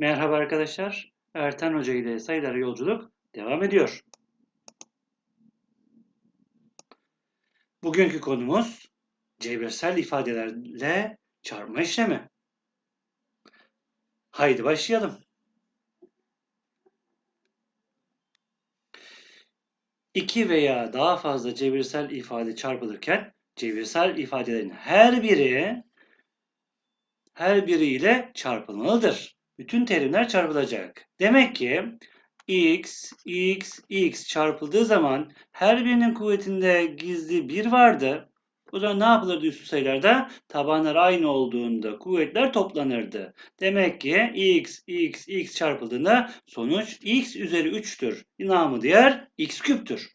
Merhaba arkadaşlar. Erten Hoca ile sayılara yolculuk devam ediyor. Bugünkü konumuz cebirsel ifadelerle çarpma işlemi. Haydi başlayalım. İki veya daha fazla cebirsel ifade çarpılırken cebirsel ifadelerin her biri her biriyle çarpılmalıdır. Bütün terimler çarpılacak. Demek ki x, x, x çarpıldığı zaman her birinin kuvvetinde gizli 1 vardı. O zaman ne yapılırdı üstü sayılarda? Tabanlar aynı olduğunda kuvvetler toplanırdı. Demek ki x, x, x çarpıldığında sonuç x üzeri 3'tür. Namı diğer x küptür.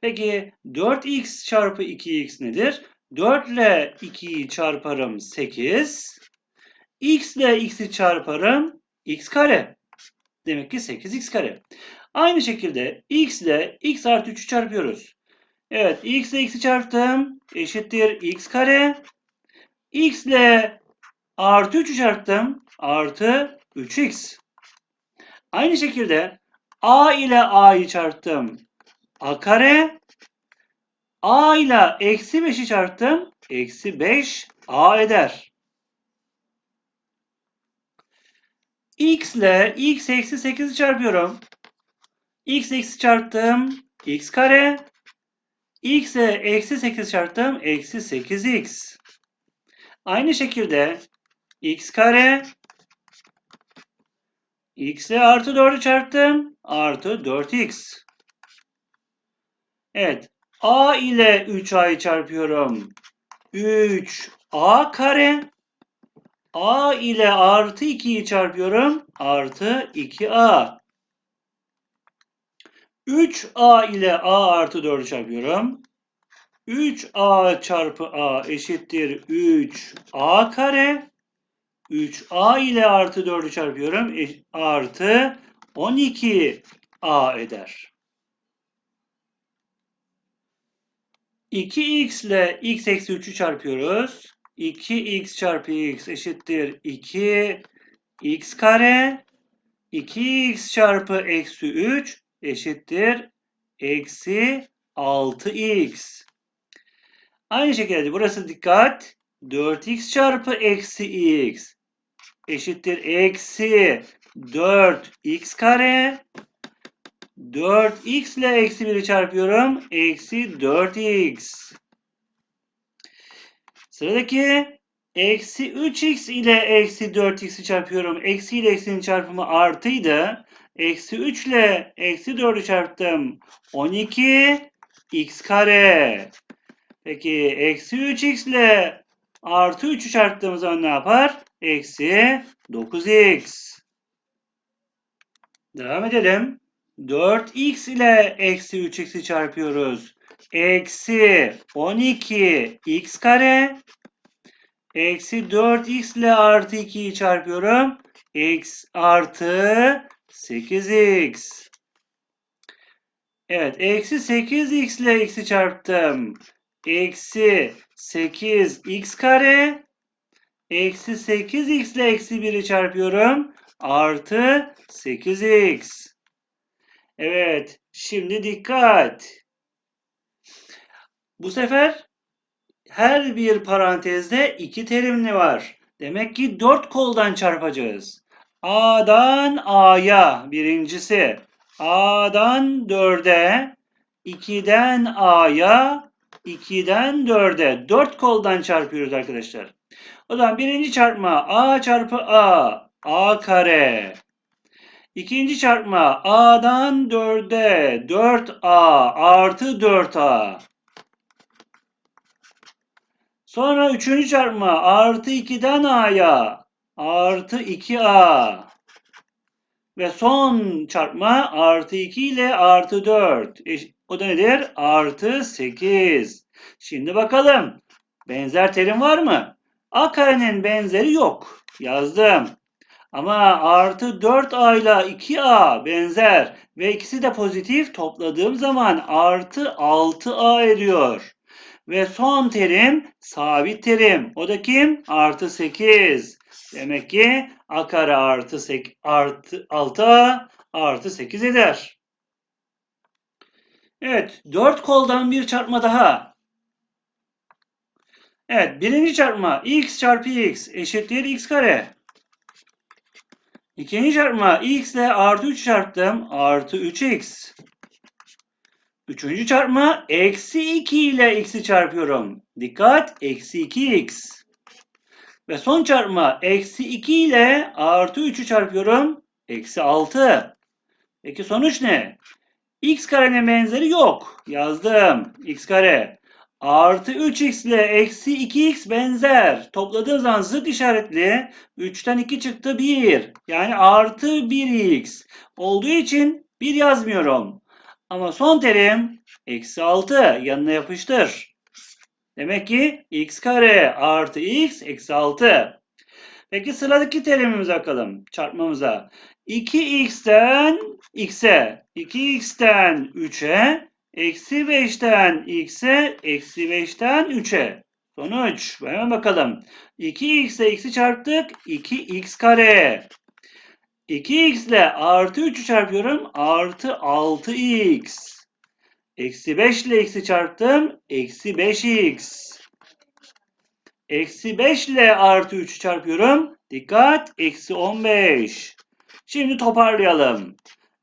Peki 4x çarpı 2x nedir? 4 ile 2'yi çarparım 8. x ile x'i çarparım x kare. Demek ki 8x kare. Aynı şekilde x ile x artı 3'ü çarpıyoruz. Evet x ile x'i çarptım. Eşittir x kare. x ile artı 3'ü çarptım. Artı 3x. Aynı şekilde a ile a'yı çarptım. a kare. a ile eksi 5'i çarptım. Eksi 5 a eder. X ile x eksi 8'i çarpıyorum. x eksi çarptım. x kare. x'e eksi 8 çarptım. Eksi 8x. Aynı şekilde x kare x ile artı 4'ü çarptım. Artı 4x. Evet. a ile 3a'yı çarpıyorum. 3a kare a ile artı 2'yi çarpıyorum. Artı 2a. 3a ile a artı 4'ü çarpıyorum. 3a çarpı a eşittir 3a kare. 3a ile artı 4'ü çarpıyorum. E, artı 12a eder. 2x ile x eksi 3'ü çarpıyoruz. 2x çarpı x eşittir 2x kare. 2x çarpı eksi 3 eşittir eksi 6x. Aynı şekilde burası dikkat. 4x çarpı eksi x eşittir eksi 4x kare. 4x ile eksi 1'i çarpıyorum. Eksi 4x. Sıradaki eksi 3x ile eksi 4x'i çarpıyorum. Eksi ile eksinin çarpımı artıydı. Eksi 3 ile eksi 4'ü çarptım. 12 x kare. Peki eksi 3x ile artı 3'ü çarptığımız zaman ne yapar? Eksi 9x. Devam edelim. 4x ile eksi 3x'i çarpıyoruz. Eksi 12 x kare. Eksi 4x ile artı 2'yi çarpıyorum. X artı 8x. Evet. Eksi 8x ile x'i çarptım. Eksi 8x kare. Eksi 8x ile eksi 1'i çarpıyorum. Artı 8x. Evet. Şimdi dikkat. Bu sefer her bir parantezde iki terimli var. Demek ki dört koldan çarpacağız. A'dan A'ya birincisi. A'dan 4'e, 2'den A'ya, 2'den 4'e. 4 koldan çarpıyoruz arkadaşlar. O zaman birinci çarpma A çarpı A. A kare. İkinci çarpma A'dan 4'e 4A artı 4A. Sonra üçüncü çarpma artı 2'den A'ya artı 2A. Ve son çarpma artı 2 ile artı 4. O da nedir? Artı 8. Şimdi bakalım. Benzer terim var mı? A karenin benzeri yok. Yazdım. Ama artı 4A ile 2A benzer ve ikisi de pozitif topladığım zaman artı 6A ediyor. Ve son terim sabit terim. O da kim? Artı 8. Demek ki a kare artı, sek, artı 6a artı 8 eder. Evet, 4 koldan bir çarpma daha. Evet, birinci çarpma x çarpı x eşittir x kare. İkinci çarpma x ile artı 3 çarptım. Artı 3x. Üçüncü çarpma eksi 2 ile x'i çarpıyorum. Dikkat eksi 2x. Ve son çarpma eksi 2 ile artı 3'ü çarpıyorum. Eksi 6. Peki sonuç ne? x karenin benzeri yok. Yazdım. x kare. Artı 3x ile eksi 2x benzer. Topladığım zaman zıt işaretli. 3'ten 2 çıktı 1. Yani artı 1x. Olduğu için 1 yazmıyorum. Ama son terim eksi 6 yanına yapıştır. Demek ki x kare artı x eksi 6. Peki sıradaki terimimize bakalım. Çarpmamıza. 2x'ten x'e, 2x'ten 3'e, eksi 5'ten x'e, eksi 5'ten 3'e. Sonuç. Hemen bakalım. 2x'e x'i çarptık. 2x kare. 2x ile artı 3'ü çarpıyorum. Artı 6x. Eksi 5 ile x'i çarptım. Eksi 5x. Eksi 5 ile artı 3'ü çarpıyorum. Dikkat. Eksi 15. Şimdi toparlayalım.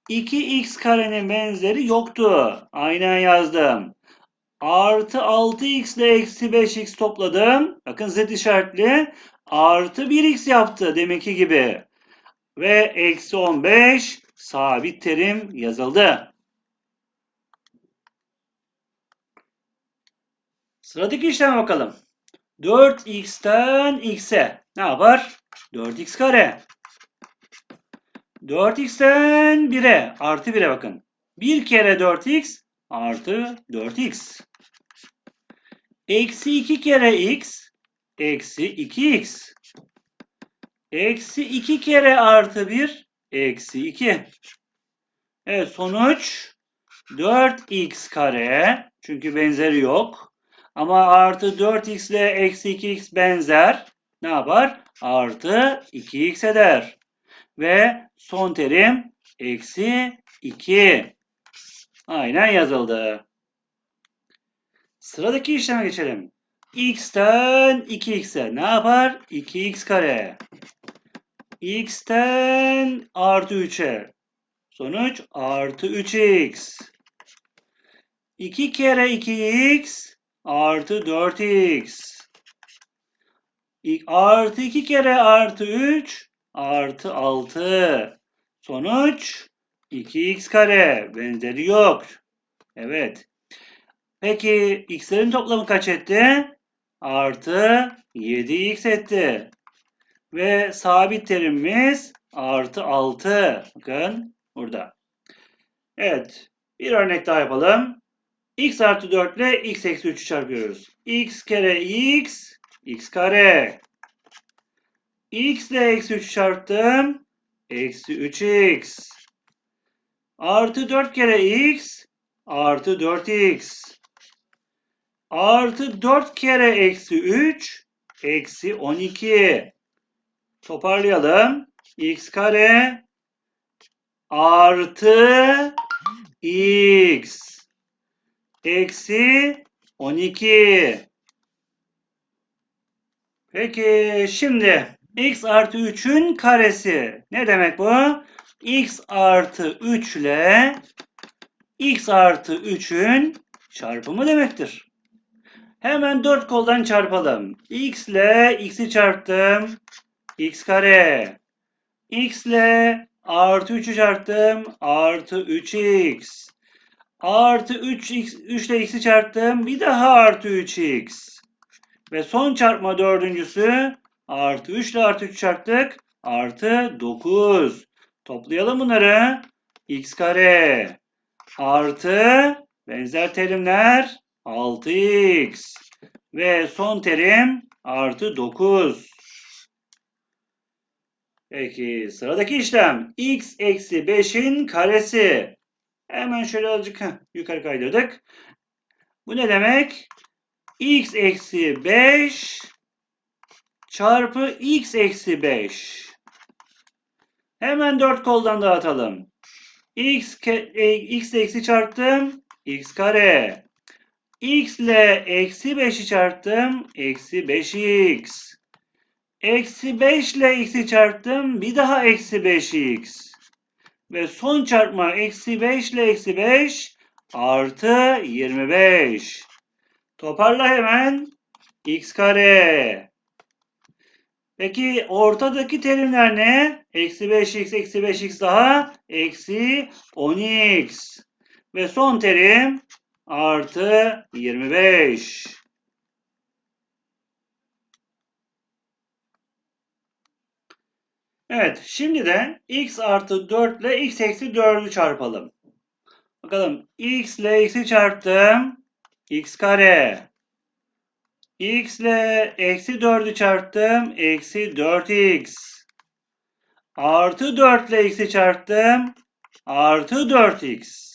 2x karenin benzeri yoktu. Aynen yazdım. Artı 6x ile eksi 5x topladım. Bakın zıt işaretli. Artı 1x yaptı deminki gibi. Ve eksi 15 sabit terim yazıldı. Sıradaki işleme bakalım. 4x'ten x'e ne yapar? 4x kare. 4x'ten 1'e artı 1'e bakın. 1 kere 4x artı 4x. Eksi 2 kere x eksi 2x. Eksi 2 kere artı 1 eksi 2. Evet sonuç 4x kare çünkü benzeri yok. Ama artı 4x ile eksi 2x benzer. Ne yapar? Artı 2x eder. Ve son terim eksi 2. Aynen yazıldı. Sıradaki işleme geçelim. X'ten 2x'e ne yapar? 2x kare. x'ten artı 3'e. Sonuç artı 3x. 2 kere 2x artı 4x. Artı 2 kere artı 3 artı 6. Sonuç 2x kare. Benzeri yok. Evet. Peki x'lerin toplamı kaç etti? Artı 7x etti. Ve sabit terimimiz artı 6. Bakın burada. Evet. Bir örnek daha yapalım. x artı 4 ile x eksi 3'ü çarpıyoruz. x kere x, x kare. x ile eksi 3 çarptım. Eksi 3x. Artı 4 kere x, artı 4x. Artı 4 kere eksi 3, eksi 12. Toparlayalım. x kare artı x eksi 12. Peki şimdi x artı 3'ün karesi. Ne demek bu? x artı 3 ile x artı 3'ün çarpımı demektir. Hemen 4 koldan çarpalım. x ile x'i çarptım. x kare. x ile artı 3'ü çarptım. Artı 3x. Artı 3x, 3 ile x'i çarptım. Bir daha artı 3x. Ve son çarpma dördüncüsü artı 3 ile artı 3 çarptık. Artı 9. Toplayalım bunları. x kare artı benzer terimler 6x ve son terim artı 9. Peki sıradaki işlem x eksi 5'in karesi. Hemen şöyle azıcık yukarı kaydırdık. Bu ne demek? x eksi 5 çarpı x eksi 5. Hemen 4 koldan dağıtalım. x, e, x eksi çarptım. x kare. X ile eksi 5'i çarptım. Eksi 5x. Eksi 5 ile x'i çarptım. Bir daha eksi 5x. Ve son çarpma eksi 5 ile eksi 5 artı 25. Toparla hemen. x kare. Peki ortadaki terimler ne? Eksi 5x, eksi 5x daha eksi 10x. Ve son terim artı 25. Evet, şimdi de x artı 4 ile x eksi 4'ü çarpalım. Bakalım, x ile x'i çarptım. x kare. x ile eksi 4'ü çarptım. Eksi 4x. Artı 4 ile x'i çarptım. Artı 4x.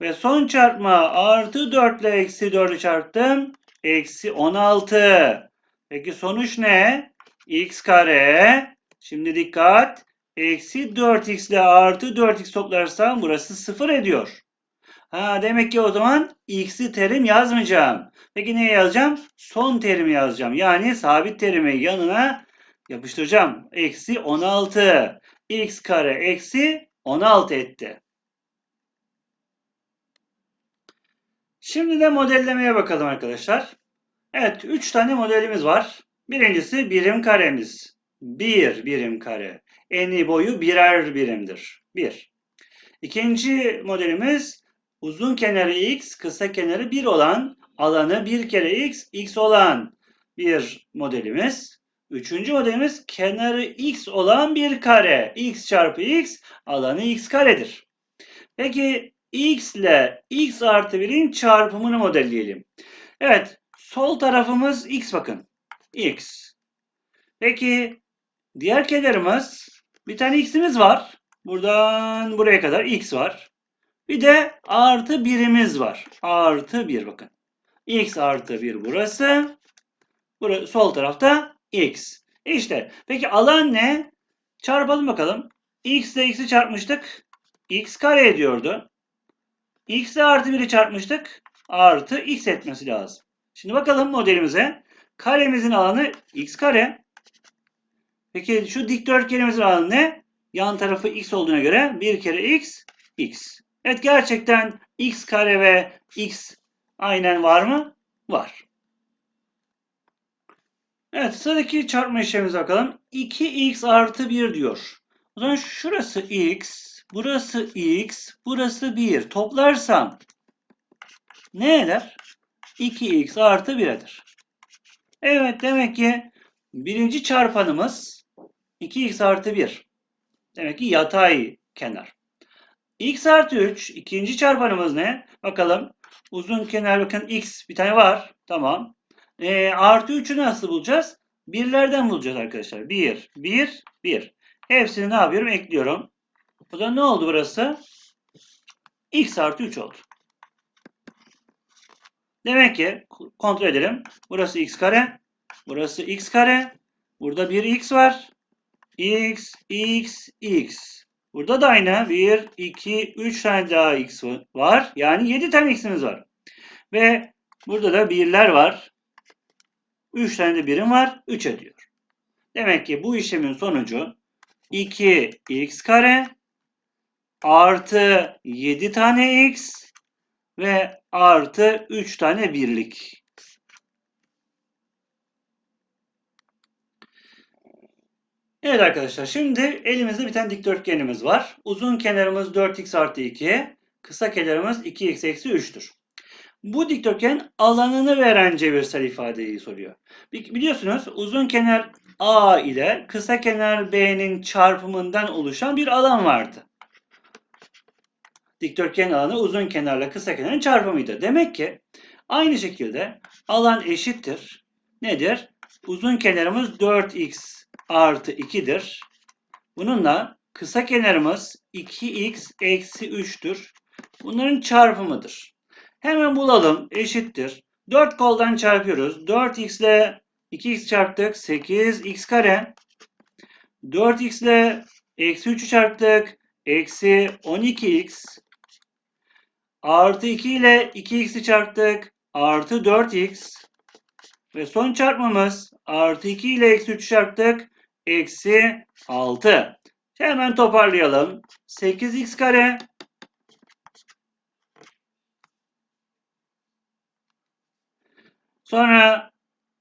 Ve son çarpma artı 4 ile eksi 4'ü çarptım. Eksi 16. Peki sonuç ne? x kare. Şimdi dikkat. Eksi 4x ile artı 4x toplarsam burası 0 ediyor. Ha demek ki o zaman x'i terim yazmayacağım. Peki neye yazacağım? Son terimi yazacağım. Yani sabit terimi yanına yapıştıracağım. Eksi 16. x kare eksi 16 etti. Şimdi de modellemeye bakalım arkadaşlar. Evet 3 tane modelimiz var. Birincisi birim karemiz. 1 birim kare. Eni boyu birer birimdir. 1. İkinci modelimiz uzun kenarı x, kısa kenarı 1 olan, alanı 1 kere x, x olan bir modelimiz. Üçüncü modelimiz kenarı x olan bir kare. x çarpı x, alanı x karedir. Peki x ile x artı 1'in çarpımını modelleyelim. Evet, sol tarafımız x bakın. x. Peki diğer kenarımız bir tane x'imiz var. Buradan buraya kadar x var. Bir de artı birimiz var. Artı 1 bakın. x artı 1 burası. Burası sol tarafta x. İşte peki alan ne? Çarpalım bakalım. x ile x'i çarpmıştık. x kare ediyordu. X ile artı 1'i çarpmıştık. Artı x etmesi lazım. Şimdi bakalım modelimize. Karemizin alanı x kare. Peki şu dikdörtgenimizin alanı ne? Yan tarafı x olduğuna göre 1 kere x, x. Evet gerçekten x kare ve x aynen var mı? Var. Evet sıradaki çarpma işlemimize bakalım. 2x artı 1 diyor. O zaman şurası x, burası x, burası 1. Toplarsam ne eder? 2x artı 1 eder. Evet demek ki birinci çarpanımız 2x artı 1. Demek ki yatay kenar. x artı 3 ikinci çarpanımız ne? Bakalım. Uzun kenar bakın x bir tane var. Tamam. E, artı 3'ü nasıl bulacağız? Birlerden bulacağız arkadaşlar. 1, 1, 1. Hepsini ne yapıyorum? Ekliyorum. O zaman ne oldu burası? x artı 3 oldu. Demek ki kontrol edelim. Burası x kare. Burası x kare. Burada bir x var. x, x, x. Burada da aynı. 1, 2, 3 tane daha x var. Yani 7 tane x'imiz var. Ve burada da birler var. 3 tane de birim var. 3 ediyor. Demek ki bu işlemin sonucu 2x kare artı 7 tane x ve artı 3 tane birlik. Evet arkadaşlar şimdi elimizde bir tane dikdörtgenimiz var. Uzun kenarımız 4x artı 2. Kısa kenarımız 2x eksi 3'tür. Bu dikdörtgen alanını veren cebirsel ifadeyi soruyor. Biliyorsunuz uzun kenar A ile kısa kenar B'nin çarpımından oluşan bir alan vardı. Dikdörtgen alanı uzun kenarla kısa kenarın çarpımıydı. Demek ki aynı şekilde alan eşittir. Nedir? Uzun kenarımız 4x artı 2'dir. Bununla kısa kenarımız 2x eksi 3'tür. Bunların çarpımıdır. Hemen bulalım. Eşittir. 4 koldan çarpıyoruz. 4x ile 2x çarptık 8x kare. 4x ile eksi 3'ü çarptık. Eksi 12x. Artı 2 ile 2x'i çarptık. Artı 4x. Ve son çarpmamız artı 2 ile eksi 3'ü çarptık. Eksi 6. Hemen toparlayalım. 8x kare Sonra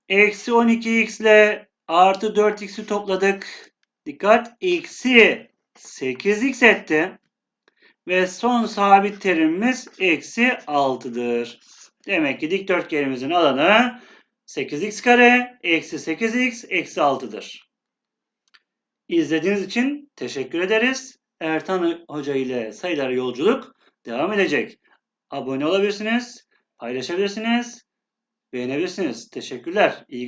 eksi 12x ile artı 4x'i topladık. Dikkat eksi 8x etti. Ve son sabit terimimiz eksi 6'dır. Demek ki dikdörtgenimizin alanı 8x kare eksi 8x eksi 6'dır. İzlediğiniz için teşekkür ederiz. Ertan Hoca ile sayılar yolculuk devam edecek. Abone olabilirsiniz, paylaşabilirsiniz, beğenebilirsiniz. Teşekkürler. İyi günler.